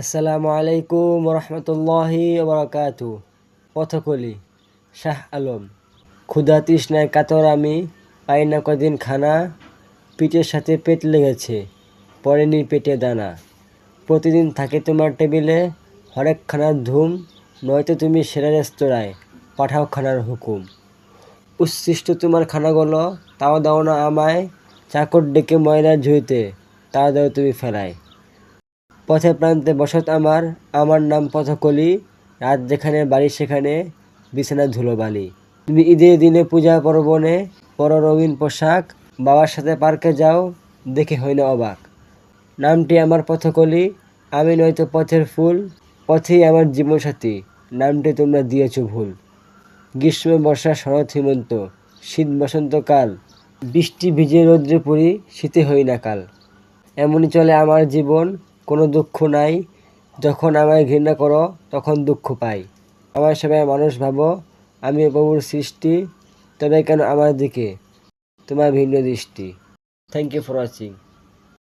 আসসালামু আলাইকুম রহমতুল্লাহি বরকাতু পথকলি, শাহ আলম। ক্ষুধা তৃষ্ণায় কাতর আমি, পাই না কদিন খানা, পিঠের সাথে পেট লেগেছে, পড়েনি পেটে দানা। প্রতিদিন থাকে তোমার টেবিলে হরেক খানার ধুম, নয়তো তুমি সেরা রেস্তোরাঁয় পাঠাও খানার হুকুম। উচ্ছিষ্ট তোমার খানাগুলো, তাও দাও না আমায়, চাকর ডেকে ময়লার ঝুঁইতে তাও দাও তুমি ফেলায়। পথে প্রান্তে বসত আমার আমার নাম পথকলি, রাত যেখানে, বাড়ি সেখানে, বিছানা ধুলোবালি। তুমি ঈদের দিনে পূজা পার্বণে পর রঙিন পোশাক, বাবার সাথে পার্কে যাও, দেখে হয় না অবাক। নামটি আমার পথকলি, আমি নয়তো পথের ফুল পথেই আমার জীবনসাথী, নামটি তোমরা দিয়েছ ভুল। গ্রীষ্ম বর্ষা, শরৎ, হেমন্ত, শীত বসন্তকাল বৃষ্টি, ভিজে রৌদ্রে পড়ি, শীতে হই না কাল। এমনই চলে আমার জীবন, কোনো দুঃখ নাই। যখন আমায় ঘৃণা করো, তখন দুঃখ পাই। আমার সবাই মানুষ ভাবো, আমি প্রভুর সৃষ্টি, তবে কেন আমার দিকে? তোমার ভিন্ন দৃষ্টি। Thank you for watching